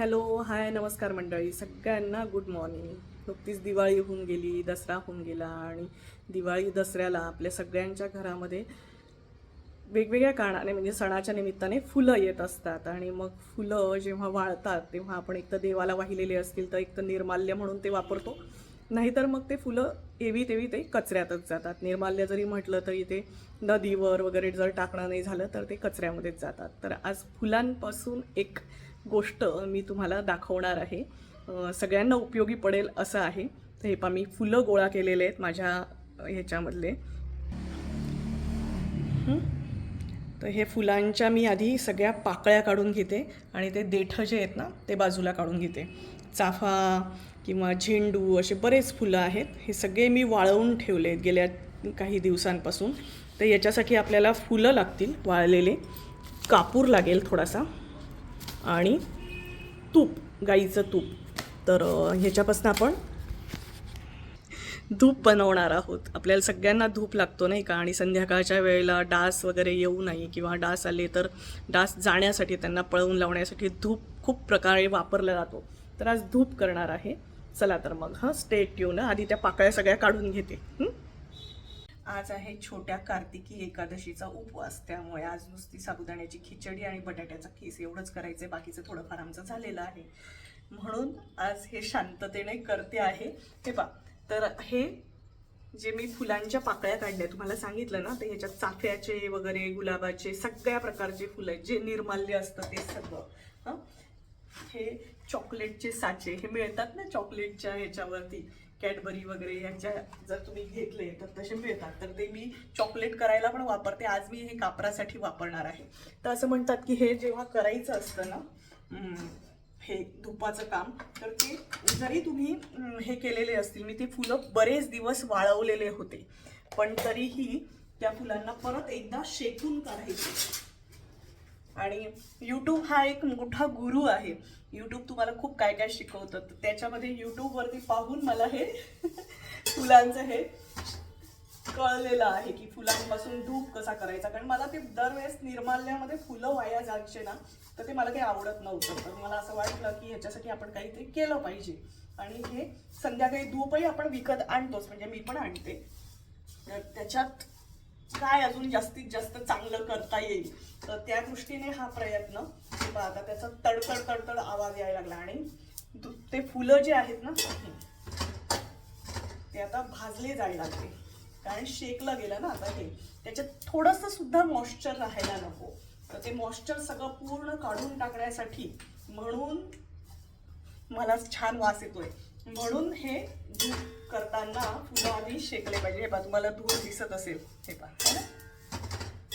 Hello hi नमस्कार मंडळी. सगळ्यांना गुड मॉर्निंग नुकतीच दिवाळी होऊन गेली दसरा होऊन गेला आणि दिवाळी दसऱ्याला आपल्या सगळ्यांच्या घरामध्ये वेगवेगळ्या कारणाने म्हणजे सणाच्या निमित्ताने फुलं येत असतात. आणि मग फुलं जेव्हा वाळतात तेव्हा आपण एक तर देवाला वाहिलेले असतील तर एक तर निर्माल्य म्हणून ते वापरतो. नाहीतर मग ते फुलं एवी तेवी ते कचऱ्यातच जातात. निर्माल्य जरी म्हटलं तरी ते नदीवर वगैरे जर टाकणं नाही झालं तर ते कचऱ्यामध्येच जातात. तर आज फुलांपासून एक गोष्ट मी तुम्हाला दाखवणार आहे. सगळ्यांना उपयोगी पडेल असं आहे. तर हे पा मी फुलं गोळा केलेले आहेत माझ्या ह्याच्यामधले. तर हे फुलांच्या मी आधी सगळ्या पाकळ्या काढून घेते आणि ते देठं जे आहेत ना ते बाजूला काढून घेते. चाफा किंवा झेंडू असे बरेच फुलं आहेत. हे सगळे मी वाळवून ठेवले आहेत गेल्या काही दिवसांपासून. तर याच्यासाठी आपल्याला फुलं लागतील वाळलेले. कापूर लागेल थोडासा. आणि तूप गाईचं तूप. तर ह्याच्यापासून आपण धूप बनवणार आहोत. आपल्याला सगळ्यांना धूप लागतो नाही का? आणि संध्याकाळच्या वेळेला डास वगैरे येऊ नाही किंवा डास आले तर डास जाण्यासाठी त्यांना पळवून लावण्यासाठी धूप खूप प्रकारे वापरला जातो. तर आज धूप करणार आहे. चला तर मग हां? स्टेट ट्यून आधी त्या पाकळ्या सगळ्या काढून घेते. हं? आज आहे छोट्या कार्तिकी एकादशीचा उपवास. त्यामुळे आज नुसती साबुदाण्याची खिचडी आणि बटाट्याचा खीस एवढंच करायचं आहे बाकीचं थोडंफार आमचं झालेलं आहे. म्हणून आज हे शांततेने करते आहे. हे पा तर हे जे मी फुलांच्या पाकळ्या काढल्या तुम्हाला सांगितलं ना ते ह्याच्यात चाफ्याचे वगैरे गुलाबाचे सगळ्या प्रकारचे फुलं आहेत. जे निर्माल्य असतं ते सगळं. हं? हे चॉकलेटचे साचे हे मिळतात ना चॉकलेटच्या ह्याच्यावरती? कॅडबरी वगैरे यांच्या जर तुम्ही घेतले तर तसे मिळतात. तर ते मी चॉकलेट करायला पण वापरते. आज मी हे कापरासाठी वापरणार आहे. तर असं म्हणतात की हे जेव्हा करायचं असतं ना हे धुपाचं काम तर ते जरी तुम्ही हे केलेले असतील मी ते फुलं बरेच दिवस वाळवलेले होते. पण तरीही त्या फुलांना परत एकदा शेकून काढायचे. आणि यूट्यूब हा एक मोठा गुरु आहे. यूट्यूब तुम्हाला खूप काय काय शिकवतं. तर त्याच्यामध्ये यूट्यूबवरती पाहून मला हे फुलांचं हे कळलेलं आहे की फुलांपासून धूप कसा करायचा. कारण मला ते दरवेळेस निर्माल्यामध्ये फुलं वाया जायचे ना तर ते मला काही आवडत नव्हतं. तर मला असं वाटलं की ह्याच्यासाठी आपण काहीतरी केलं पाहिजे. आणि हे संध्याकाळी धूपही आपण विकत आणतोच. म्हणजे मी पण आणते. तर त्याच्यात काय अजून जास्तीत जास्त चांगलं करता येईल? तर त्या दृष्टीने हा प्रयत्न आता त्याचा तडतड तडतड आवाज यायला लागला. आणि ते फुलं जे आहेत ना ते आता भाजले जायला लागले. कारण शेकलं गेलं ना आता हे. त्याच्यात थोडंसं सुद्धा मॉइश्चर राहायला नको. तर ते मॉइश्चर सगळं पूर्ण काढून टाकण्यासाठी म्हणून मला छान वास येतोय. म्हणून हे धूप करताना फुलं आधी शेकले पाहिजे. हे पहा तुम्हाला धूर दिसत असेल. हे पहा है ना?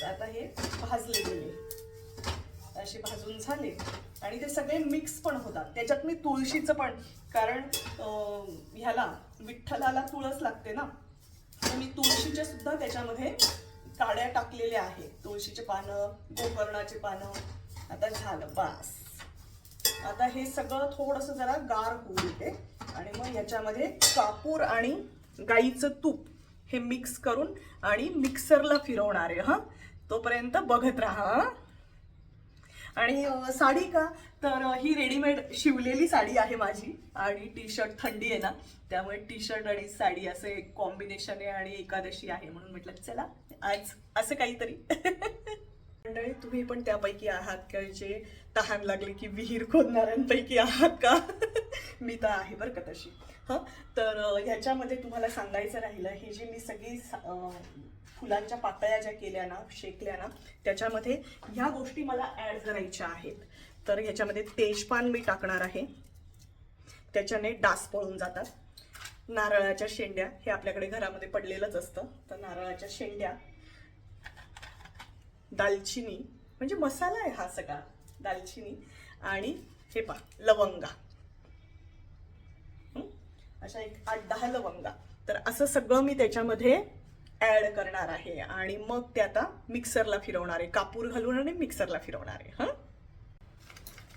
आता हे भाजले गेले. असे भाजून झाले. आणि ते सगळे मिक्स पण होतात. त्याच्यात मी तुळशीचं पण कारण ह्याला विठ्ठलाला तुळस लागते ना? तर मी तुळशीच्या सुद्धा त्याच्यामध्ये काड्या टाकलेल्या आहेत. तुळशीचे पानं गोकर्णाचे पानं. आता झालं बास. आता हे सगळं थोडंसं जरा गार होऊ देते आणि मग याच्यामध्ये कापूर आणि गाईचं तूप हे मिक्स करून आणि मिक्सरला फिरवणार आहे हां? तोपर्यंत बघत राहा आणि साडी का? तर ही रेडीमेड शिवलेली साडी आहे माझी आणि टी शर्ट थंडी आहे ना त्यामुळे टी शर्ट आणि साडी असं एक कॉम्बिनेशन आहे आणि एकादशी आहे म्हणून म्हटलं चला आज असं काहीतरी. मंडळी तुम्ही पण त्यापैकी आहात का? जे तहान लागले की विहीर खोदणाऱ्यांपैकी आहात का? मी तर आहे बरं का तशी. हं? तर ह्याच्यामध्ये तुम्हाला सांगायचं राहिलं हे जे मी सगळी फुलांच्या पाकळ्या ज्या केल्या ना शेकल्या ना त्याच्यामध्ये ह्या गोष्टी मला ॲड करायच्या आहेत. तर ह्याच्यामध्ये तेजपान मी टाकणार आहे. त्याच्याने डास पळून जातात. नारळाच्या शेंड्या हे आपल्याकडे घरामध्ये पडलेलंच असतं. तर नारळाच्या शेंड्या दालचिनी म्हणजे मसाला आहे हा सगळा दालचिनी आणि हे पा लवंगा. अशा एक आठ दहा लवंगा. तर असं सगळं मी त्याच्यामध्ये ऍड करणार आहे आणि मग ते आता मिक्सरला फिरवणार आहे. कापूर घालून आणि मिक्सरला फिरवणार आहे. हं?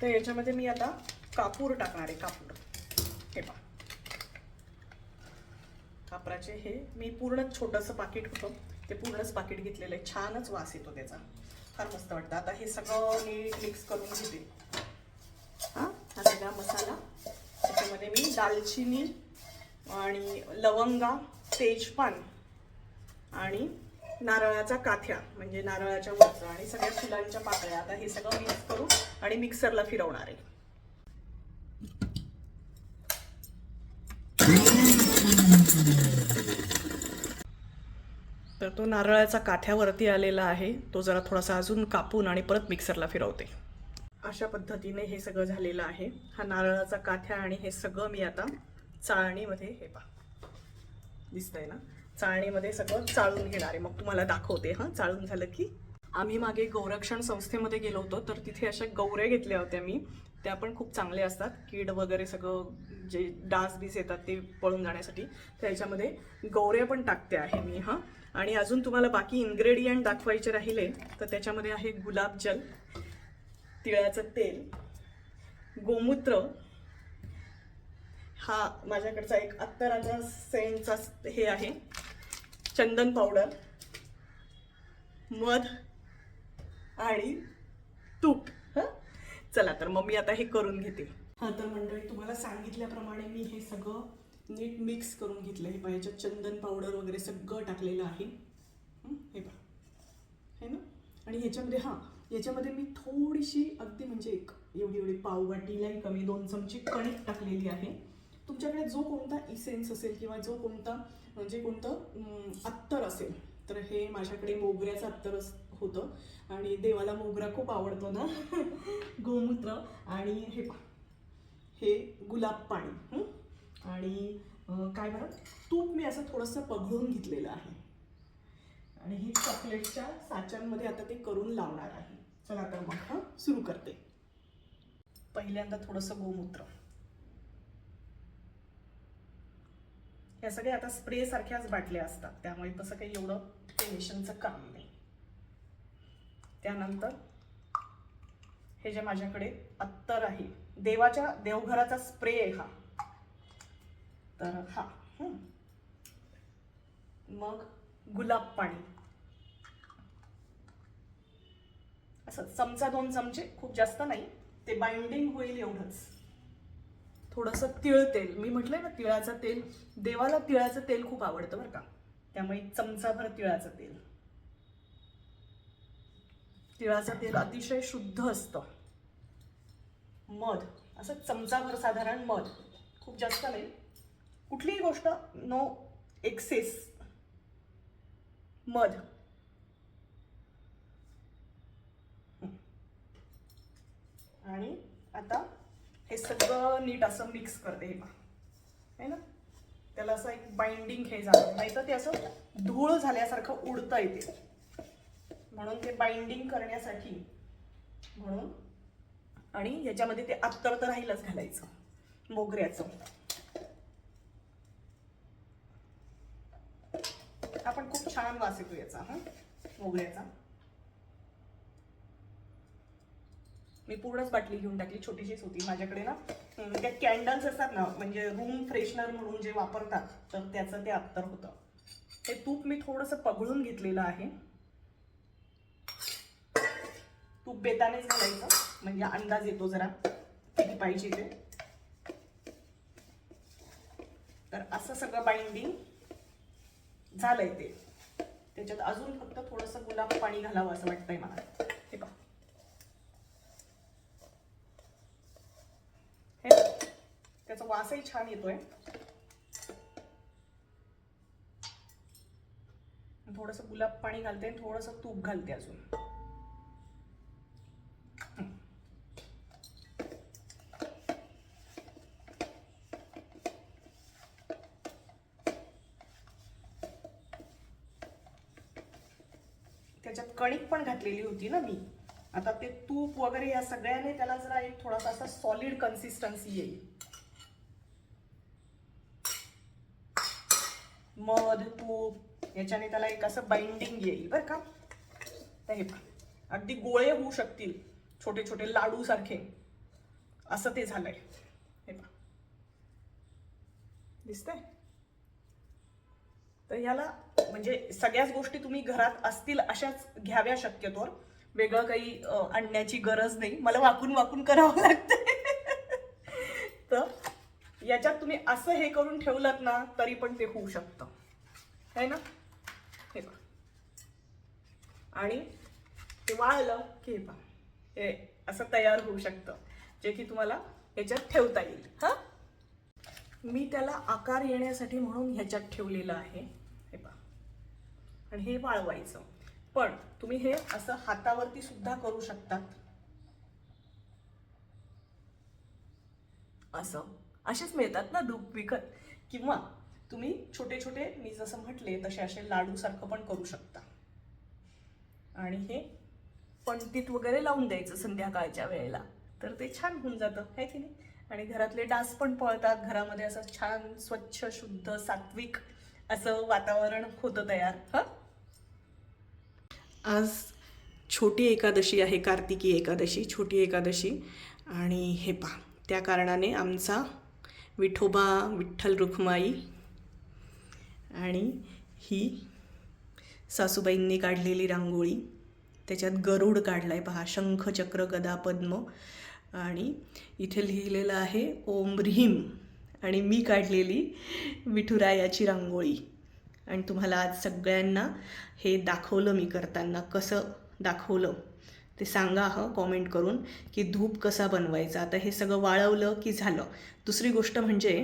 तर याच्यामध्ये मी आता कापूर टाकणार आहे कापूर. हे पा कापराचे हे मी पूर्ण छोटंसं पाकिट होतं. ते पूर्णच पाकिट घेतलेलं आहे. छानच वास येतो त्याचा. फार मस्त वाटतं. आता हे सगळं नीट मिक्स करून घेते. हां हा सगळा दालचिनी आणि लवंगा तेजपान आणि नारळाचा काथ्या म्हणजे नारळाच्या वरचं आणि सगळ्या फुलांच्या पाकळ्या. आता हे सगळं मिक्स करू आणि मिक्सरला फिरवणार आहे. तर तो नारळाचा काथ्यावरती आलेला आहे. तो जरा थोडासा अजून कापून आणि परत मिक्सरला फिरवते. अशा पद्धतीने हे सगळं झालेलं आहे. हा नारळाचा काथ्या आणि हे सगळं मी आता चाळणीमध्ये हे पा दिसतंय ना? चाळणीमध्ये सगळं चाळून घेणार आहे. मग तुम्हाला दाखवते हां? चाळून झालं की आम्ही मागे गौरक्षण संस्थेमध्ये गेलो होतो तर तिथे अशा गौऱ्या घेतल्या होत्या मी. त्या पण खूप चांगले असतात. कीड वगैरे सगळं जे डास बीस येतात ते पळून जाण्यासाठी. त्याच्यामध्ये गौऱ्या पण टाकते आहे मी हां. आणि अजून तुम्हाला बाकी इन्ग्रेडियंट दाखवायचे राहिले तर त्याच्यामध्ये आहे गुलाबजल तिळाचं तेल गोमूत्र. हा माझ्याकडचा एक अत्तराचा सेंटचा हे आहे. चंदन पावडर मध आणि चला तर मग मी आता हे करून घेते. हा तर मंडळी तुम्हाला सांगितल्याप्रमाणे मी हे सगळं नीट मिक्स करून घेतलं हे पहा चंदन पावडर वगैरे सगळं टाकलेलं आहे. हे पहा. है ना? आणि ह्याच्यामध्ये हां याच्यामध्ये मी थोडीशी अगदी म्हणजे एक एवढी एवढी पाववाटीलाही कमी दोन चमची कणिक टाकलेली आहे. तुमच्याकडे जो कोणता इसेन्स असेल किंवा जो कोणता म्हणजे कोणतं अत्तर असेल तर हे माझ्याकडे मोगऱ्याचं अत्तर होतं. आणि देवाला मोगरा खूप आवडतो ना. गोमूत्र. आणि हे हे गुलाब पाणी. आणि काय बरं? तूप मी असं थोडंसं पघळून घेतलेलं आहे. आणि हे चॉकलेटच्या साच्यांमध्ये आता ते करून लावणार आहे. चला तर मग हां? सुरू करते. पहिल्यांदा थोडंसं गोमूत्र. या सगळ्या आता स्प्रे सारख्याच बाटल्या असतात. त्यामुळे तसं काही एवढं टेन्शनचं काम नाही. त्यानंतर हे जे माझ्याकडे अत्तर आहे देवाच्या देवघराचा स्प्रे आहे हा. तर हा मग गुलाब पाणी. असं चमचा दोन चमचे खूप जास्त नाही ते बाइंडिंग होईल एवढंच. थोडंसं तिळ तेल. मी म्हटलंय ना तिळाचं तेल देवाला तिळाचं तेल खूप आवडतं बरं का. त्यामुळे चमचाभर तिळाचं तेल. तिळाचं तेल अतिशय शुद्ध असतं. मध. असं चमचाभर साधारण मध. खूप जास्त नाही. कुठलीही गोष्ट नो एक्सेस मध. आणि आता हे सगळं नीट असं मिक्स करते हे पहा. है ना? त्याला असं एक बाइंडिंग हे झालं. नाही तर ते असं धूळ झाल्यासारखं उडता येते. म्हणून ते बाइंडिंग करण्यासाठी म्हणून आणि याच्यामध्ये ते अत्तर तर राहीलच घालायचं. मोगऱ्याचं. आपण खूप छान वास येतो याचा हा? मोगऱ्याचा. मी पूर्णच बाटली घेऊन टाकली छोटीशीच होती. माझ्याकडे ना त्या कॅन्डल्स असतात ना म्हणजे रूम फ्रेशनर म्हणून जे वापरतात तर त्याचं ते अत्तर होतं. ते तूप मी थोडंसं पगळून घेतलेलं आहे. तूप बेतानेच घालायचं म्हणजे अंदाज येतो जरा किती पाहिजे ते. तर असं सगळं बाइंडिंग झालंय ते. त्याच्यात अजून फक्त थोडंसं गुलाब पाणी घालावं असं वाटतंय मला हे पहा हे बघ. त्याचा वासही छान येतोय. थोडस गुलाब पाणी घालते आणि थोडस तूप घालते अजून. त्याच्यात कणिक पण घातलेली होती ना मी. आता ते तूप वगैरे या सगळ्याने त्याला जरा एक थोडासा असा सॉलिड कन्सिस्टन्सी येईल. मध तूप याच्याने त्याला एक असं बाइंडिंग येईल बरं का? तर हे अगदी गोळे होऊ शकतील छोटे छोटे लाडू सारखे. असं ते झालंय. हे पा दिसतंय? तर ह्याला म्हणजे सगळ्याच गोष्टी तुम्ही घरात असतील अशाच घ्याव्या शक्यतोवर वेगळं काही आणण्याची गरज नाही. मला वाकून वाकून करावं लागतं तर याच्यात तुम्ही असं हे करून ठेवलं ना तरी पण ते होऊ शकतं. है ना? हे पहा आणि ते वाळलं की हे पहा. हे असं तयार होऊ शकतं जे की तुम्हाला ह्याच्यात ठेवता येईल. हा? मी त्याला आकार येण्यासाठी म्हणून ह्याच्यात ठेवलेलं आहे. हे पहा. आणि हे वाळवायचं. पण तुम्ही हे असं हातावरती सुद्धा करू शकतात. असं. असेच मिळतात ना दूध विकत. किंवा तुम्ही छोटे छोटे मी जसं म्हटले तसे असे लाडूसारखं पण करू शकता. आणि हे पणतीत वगैरे लावून द्यायचं संध्याकाळच्या वेळेला. तर ते छान होऊन जातं आहे की नाही? आणि घरातले डास पण पळतात घरामध्ये असं छान स्वच्छ शुद्ध सात्विक असं वातावरण होतं तयार. हां? आज छोटी एकादशी आहे कार्तिकी एकादशी छोटी एकादशी. आणि हे पा त्या कारणाने आमचा विठोबा विठ्ठल रुखमाई आणि ही सासूबाईंनी काढलेली रांगोळी. त्याच्यात गरुड काढलाय पहा शंख चक्र गदा पद्म. आणि इथे लिहिलेलं आहे ओम ह्रीम आणि मी काढलेली विठुरायाची रांगोळी. आणि तुम्हाला आज सगळ्यांना हे दाखवलं मी करताना कसं दाखवलं? ते सांगा हं कॉमेंट करून की धूप कसा बनवायचा? आता हे सगळं वाळवलं की झालं? दुसरी गोष्ट म्हणजे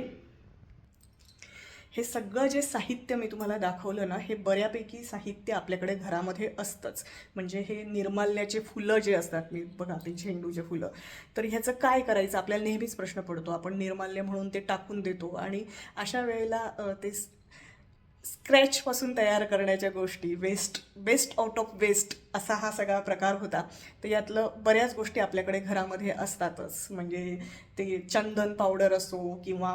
हे सगळं जे साहित्य मी तुम्हाला दाखवलं ना हे बऱ्यापैकी साहित्य आपल्याकडे घरामध्ये असतंच. म्हणजे हे निर्माल्याचे फुलं जे असतात मी बघा ते झेंडूचे फुलं. तर ह्याचं काय करायचं? आपल्याला नेहमीच प्रश्न पडतो. आपण निर्माल्य म्हणून ते टाकून देतो. आणि अशा वेळेला ते स्क्रॅचपासून तयार करण्याच्या गोष्टी waste best out of waste असा हा सगळा प्रकार होता. तर यातलं बऱ्याच गोष्टी आपल्याकडे घरामध्ये असतातच. म्हणजे ते चंदन पावडर असो किंवा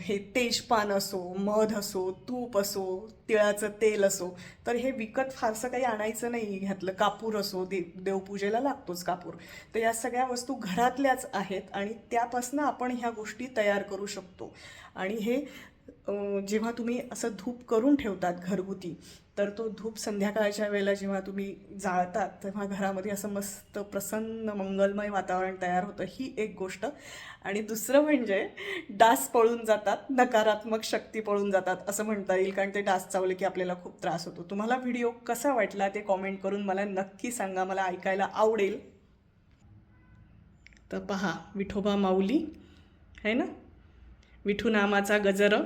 हे तेजपान असो मध असो तूप असो तिळाचं तेल असो तर हे विकत फारसं काही आणायचं नाही. ह्यातलं कापूर असो दे देवपूजेला लागतोच कापूर. तर या सगळ्या वस्तू घरातल्याच आहेत आणि त्यापासून आपण ह्या गोष्टी तयार करू शकतो. आणि हे जेव्हा तुम्ही असं धूप करून ठेवतात घरगुती तर तो धूप संध्याकाळच्या वेळेला जेव्हा तुम्ही जाळतात तेव्हा घरामध्ये असं मस्त प्रसन्न मंगलमय वातावरण तयार होतं ही एक गोष्ट. आणि दुसरं म्हणजे डास पळून जातात नकारात्मक शक्ती पळून जातात असं म्हणता येईल कारण ते डास चावले की आपल्याला खूप त्रास होतो. तुम्हाला व्हिडिओ कसा वाटला ते कॉमेंट करून मला नक्की सांगा मला ऐकायला आवडेल. तर पहा विठोबा माऊली है ना? विठू नामाचा गजर.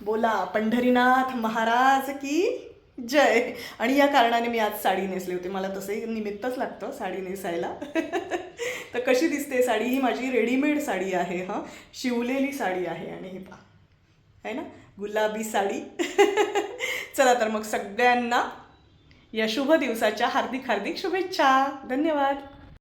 बोला पंढरीनाथ महाराज की जय? आणि या कारणाने मी आज साडी नेसली होती. मला तसंही निमित्तच लागतं साडी नेसायला. तर कशी दिसते साडी? ही माझी रेडीमेड साडी आहे हां. शिवलेली साडी आहे आणि हे पहा. आहे ना? गुलाबी साडी. चला तर मग सगळ्यांना या शुभ दिवसाच्या हार्दिक हार्दिक शुभेच्छा. धन्यवाद.